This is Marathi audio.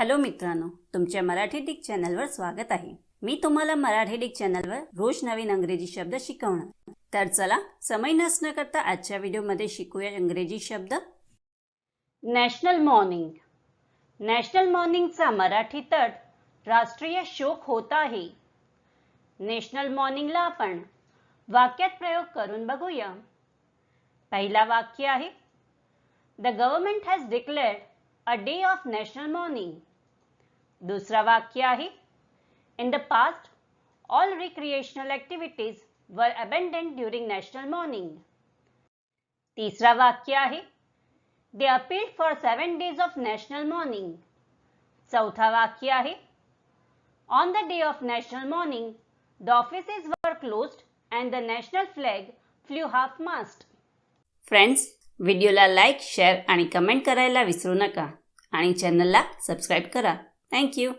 हॅलो मित्रांनो तुमच्या मराठी डिक चॅनलवर स्वागत आहे. मी तुम्हाला मराठी डिक चॅनलवर रोज नवीन अंग्रेजी शब्द शिकवणार. तर चला समय नसणं करता आजच्या व्हिडिओमध्ये शिकूया इंग्रजी शब्द. National mourning. नॅशनल मॉर्निंगचा मराठी तट राष्ट्रीय शोक होत आहे. नॅशनल मॉर्निंगला आपण वाक्यात प्रयोग करून बघूया. पहिला वाक्य आहे the government has declared a day of national mourning दुसरा वाक्य आहे. In the past all recreational activities were abandoned during national mourning तिसरा वाक्य आहे. They appeal for seven days of national mourning चौथा वाक्य आहे. On the day of national mourning the offices were closed and the national flag flew half mast friends व्हिडिओला लाईक शेअर आणि कमेंट करायला विसरू नका. आणि चॅनलला सबस्क्राईब करा. Thank you.